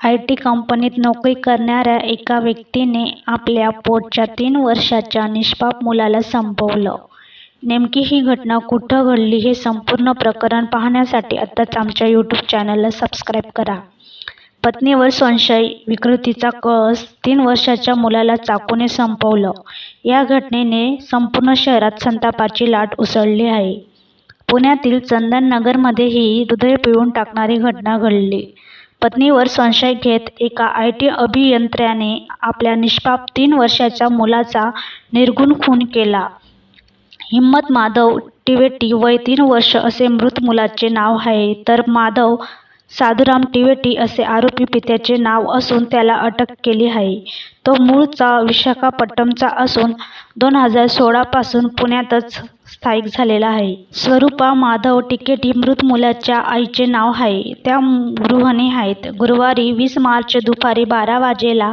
I T कंपनीत नोकरी करणाऱ्या एका व्यक्तीने आपल्या पोटच्या तीन वर्षाच्या निष्पाप मुलाला संपवलं. नेमकी ही घटना कुठं घडली हे संपूर्ण प्रकरण पाहण्यासाठी आत्ताच आमच्या यूट्यूब चॅनलला सबस्क्राईब करा. पत्नीवर संशय, विकृतीचा कस तीन वर्षाच्या मुलाला चाकूने संपवलं या घटनेने संपूर्ण शहरात संतापाची लाट उसळली आहे. पुण्यातील चंदननगरमध्ये ही हृदय पिळून टाकणारी घटना घडली. पत्नीवर संशय घेत एका आयटी अभियंत्र्याने आपल्या निष्पाप तीन वर्षाच्या मुलाचा निर्गुण खून केला. हिम्मत माधव टिवेटी वय तीन वर्ष असे मृत मुलाचे नाव आहे तर माधव साधुराम टिवेटी असे आरोपी पित्याचे नाव असून त्याला अटक केली आहे. तो मूळचा विशाखापट्टमचा असून दोन हजार सोळापासून पुण्यातच स्थायिक झालेला आहे. स्वरूपा माधव टिकेटी मृत मुलाच्या आईचे नाव आहे. त्या गृहिणी आहेत. गुरुवारी वीस मार्च दुपारी बारा वाजेला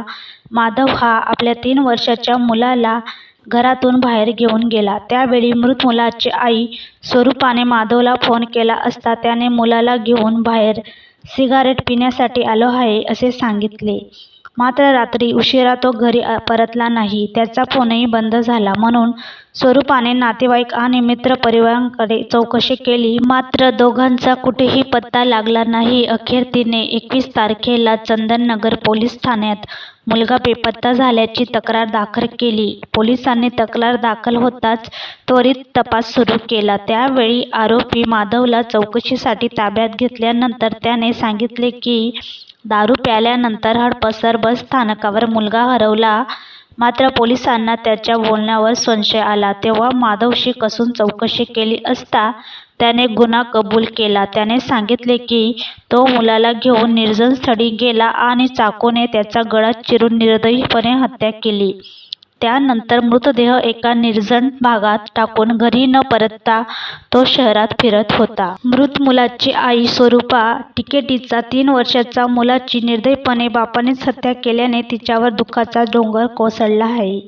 माधव हा आपल्या तीन वर्षाच्या मुलाला घरातून बाहेर घेऊन गेला. त्यावेळी मृत मुलाची आई स्वरूपाने माधवला फोन केला असता त्याने मुलाला घेऊन बाहेर सिगारेट पिण्यासाठी आलो आहे असे सांगितले. मात्र रात्री उशिरा तो घरी परतला नाही. त्याचा फोनही बंद झाला. म्हणून स्वरूपाने नातेवाईक आणि मित्रपरिवारांकडे चौकशी केली मात्र दोघांचा कुठेही पत्ता लागला नाही. अखेर तिने एकवीस तारखेला चंदननगर पोलीस ठाण्यात मुलगा बेपत्ता झाल्याची तक्रार दाखल केली. पोलिसांनी तक्रार दाखल होताच त्वरित तपास सुरू केला. त्यावेळी आरोपी माधवला चौकशीसाठी ताब्यात घेतल्यानंतर त्याने सांगितले की दारू प्यायल्यानंतर हडपसर बस स्थानकावर मुलगा हरवला. मात्र पोलिसांना त्याच्या बोलण्यावर संशय आला तेव्हा माधवशी कसून चौकशी केली असता त्याने गुन्हा कबूल केला. त्याने सांगितले की तो मुलाला घेऊन निर्जनस्थळी गेला आणि चाकूने त्याचा गळा चिरून निर्दयीपणे हत्या केली. त्यानंतर मृतदेह एका निर्जन भागात टाकून घरी न परतता तो शहरात फिरत होता. मृत मुलाची आई स्वरूपा टिकेटीचा तीन वर्षाचा मुलाची निर्दयीपणे बापानेच हत्या केल्याने तिच्यावर दुःखाचा डोंगर कोसळला आहे.